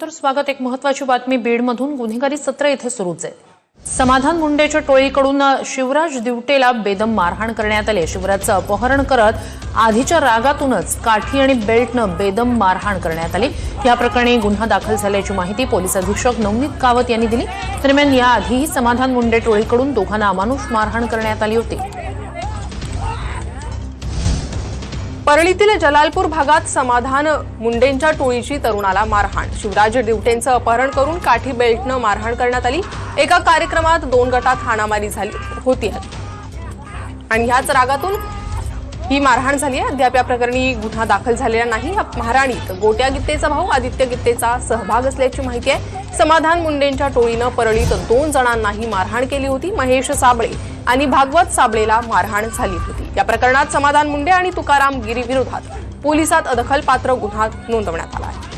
तर स्वागत. एक महत्वाची बातमी बीडमधून. गुन्हेगारी सत्र इथे सुरूच आहे. समाधान मुंडेच्या टोळीकडून शिवराज दिवटेला बेदम मारहाण करण्यात आली शिवराजचं अपहरण करत आधीच्या रागातूनच काठी आणि बेल्टनं बेदम मारहाण करण्यात आली. या प्रकरणी गुन्हा दाखल झाल्याची माहिती पोलीस अधीक्षक नवनीत कावत यांनी दिली. दरम्यान याआधीही समाधान मुंडे टोळीकडून दोघांना अमानुष मारहाण करण्यात आली होती. परळीतील जलालपूर भागात समाधान मुंडेंच्या टोळीची तरुणाला मारहाण. शिवराज दिवटेंचं अपहरण करून काठी बेल्टनं मारहाण करण्यात आली. एका कार्यक्रमात दोन गटात हाणामारी झाली होती. आणि ह्याच रागातून ही मारहाण झाली आहे अद्याप या प्रकरणी गुन्हा दाखल झालेला नाही. या महाराणीत गोट्या गित्तेचा भाऊ आदित्य गित्तेचा सहभाग असल्याची माहिती आहे. समाधान मुंडेंच्या टोळीनं परळीत दोन जणांनाही मारहाण केली होती. महेश साबळे आणि भागवत साबळेला मारहाण झाली होती. या प्रकरणात समाधान मुंडे आणि तुकाराम गिरी विरोधात पोलिसात अदखलपात्र गुन्हा नोंदवण्यात आला आहे.